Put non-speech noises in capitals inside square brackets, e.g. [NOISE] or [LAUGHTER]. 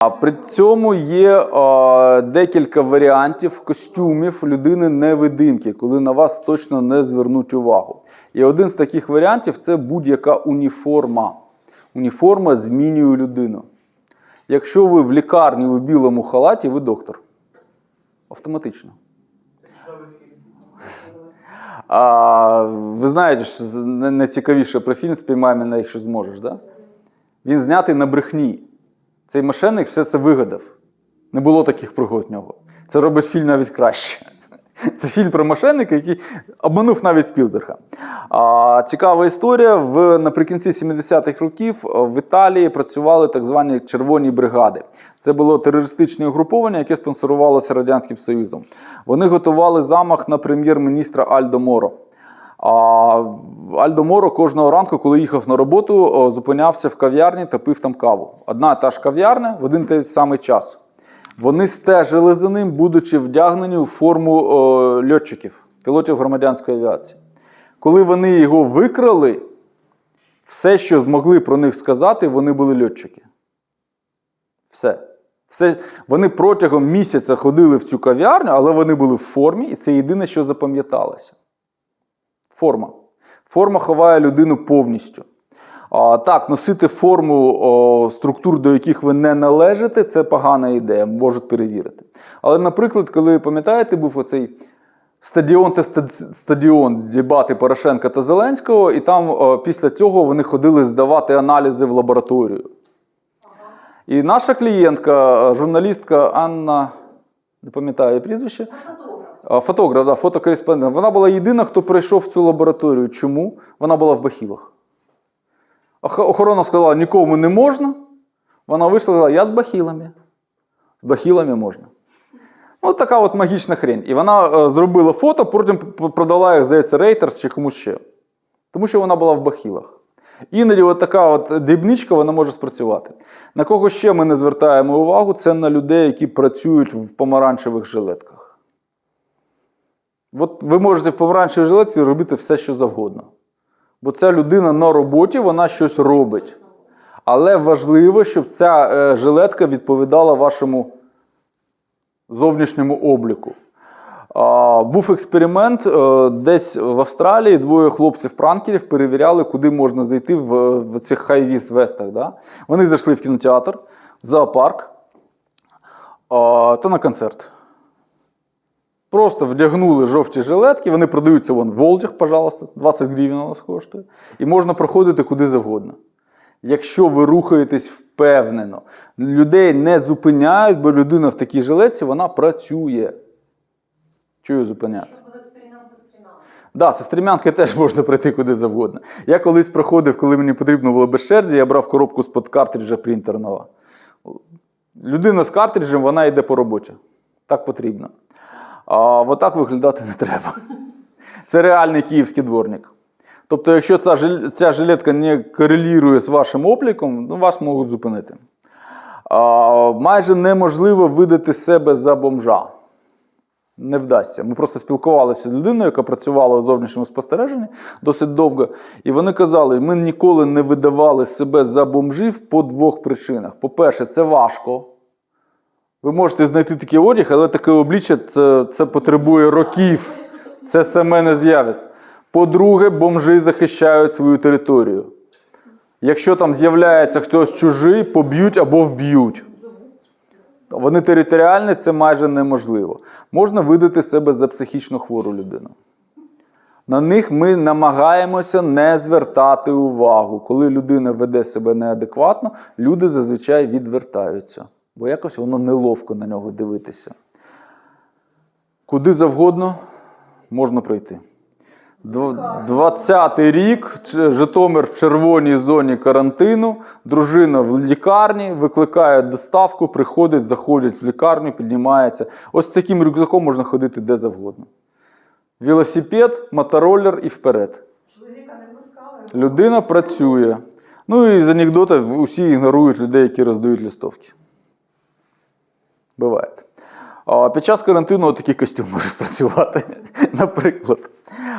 А при цьому є е, декілька варіантів костюмів людини невидимки, коли на вас точно не звернуть увагу. І один з таких варіантів це будь-яка уніформа. Уніформа змінює людину. Якщо ви в лікарні у білому халаті, ви доктор. Автоматично. А, ви знаєте, що найцікавіше про фільм Спіймай мене, якщо зможеш, да? Він знятий на брехні. Цей мошенник все це вигадав. Не було таких пригод в нього. Це робить фільм навіть краще. [LAUGHS] Це фільм про мошенника, який обманув навіть Спілберга. А, цікава історія. В, наприкінці 70-х років е, в Італії працювали так звані червоні бригади. Це було терористичне угруповання, яке спонсорувалося Радянським Союзом. Вони готували замах на прем'єр-міністра Альдо Моро. Альдо Моро кожного ранку, коли їхав на роботу, зупинявся в кав'ярні та пив там каву. Одна та ж кав'ярня в один той самий час. Вони стежили за ним, будучи вдягнені у форму о, льотчиків, пілотів громадянської авіації. Коли вони його викрали, все, що змогли про них сказати, вони були льотчики. Все. Все. Вони протягом місяця ходили в цю кав'ярню, але вони були в формі, і це єдине, що запам'яталося. Форма. Форма ховає людину повністю. А, так, носити форму о, структур, до яких ви не належите, це погана ідея, можуть перевірити. Але, наприклад, коли пам'ятаєте, був оцей стадіон та стадіон дебати Порошенка та Зеленського, і там о, після цього вони ходили здавати аналізи в лабораторію. І наша клієнтка, журналістка Анна, не пам'ятаю прізвище, Фотограф, да, фотокореспондент. Вона була єдина, хто прийшов в цю лабораторію. Чому? Вона була в бахілах. Ох- Охорона сказала, нікому не можна. Вона вийшла і сказала, я з бахілами. З бахілами можна. Ну, така от магічна хрень. І вона е, зробила фото, потім продала їх, здається, Reuters чи комусь ще. Тому що вона була в бахілах. Іноді от така от дрібничка вона може спрацювати. На кого ще ми не звертаємо увагу, це на людей, які працюють в помаранчевих жилетках. От ви можете в помаранчевій жилетці робити все, що завгодно. Бо ця людина на роботі, вона щось робить. Але важливо, щоб ця е, жилетка відповідала вашому зовнішньому обліку. Був експеримент е, десь в Австралії. Двоє хлопців-пранкерів перевіряли, куди можна зайти в, в цих хай-віз вестах. Да? Вони зайшли в кінотеатр, в зоопарк та на концерт. Просто вдягнули жовті жилетки, вони продаються вон Волдяг, пожалуйста, 20 гривень у нас коштує. І можна проходити куди завгодно. Якщо ви рухаєтесь впевнено, людей не зупиняють, бо людина в такій жилетці вона працює. Її зупиняти? Да, зі стрімянки теж можна пройти куди завгодно. Я колись проходив, коли мені потрібно було без черзі, я брав коробку з-под картриджа принтерного. Людина з картриджем, вона йде по роботі. Так потрібно. А отак виглядати не треба. Це реальний київський дворник. Тобто, якщо ця, ця жилетка не корелірує з вашим обліком, ну, вас можуть зупинити. А, майже неможливо видати себе за бомжа. Не вдасться. Ми просто спілкувалися з людиною, яка працювала у зовнішньому спостереженні досить довго. І вони казали, ми ніколи не видавали себе за бомжів по двох причинах. По-перше, це важко. Ви можете знайти такий одяг, але таке обличчя це, це потребує років. Це саме не з'явиться. По-друге, бомжі захищають свою територію. Якщо там з'являється хтось чужий, поб'ють або вб'ють. Вони територіальні, це майже неможливо. Можна видати себе за психічно хвору людину. На них ми намагаємося не звертати увагу. Коли людина веде себе неадекватно, люди зазвичай відвертаються, бо якось воно неловко на нього дивитися. Куди завгодно можна пройти. 20-й рік, Житомир в червоній зоні карантину, дружина в лікарні, викликає доставку, приходить, заходять в лікарню, піднімається. Ось з таким рюкзаком можна ходити де завгодно. Велосипед, мотороллер і вперед. Чоловіка не пускали. Людина працює. Ну і з анекдотів усі ігнорують людей, які роздають листовки. Буває. Під час карантину такий костюм може спрацювати, [LAUGHS] наприклад.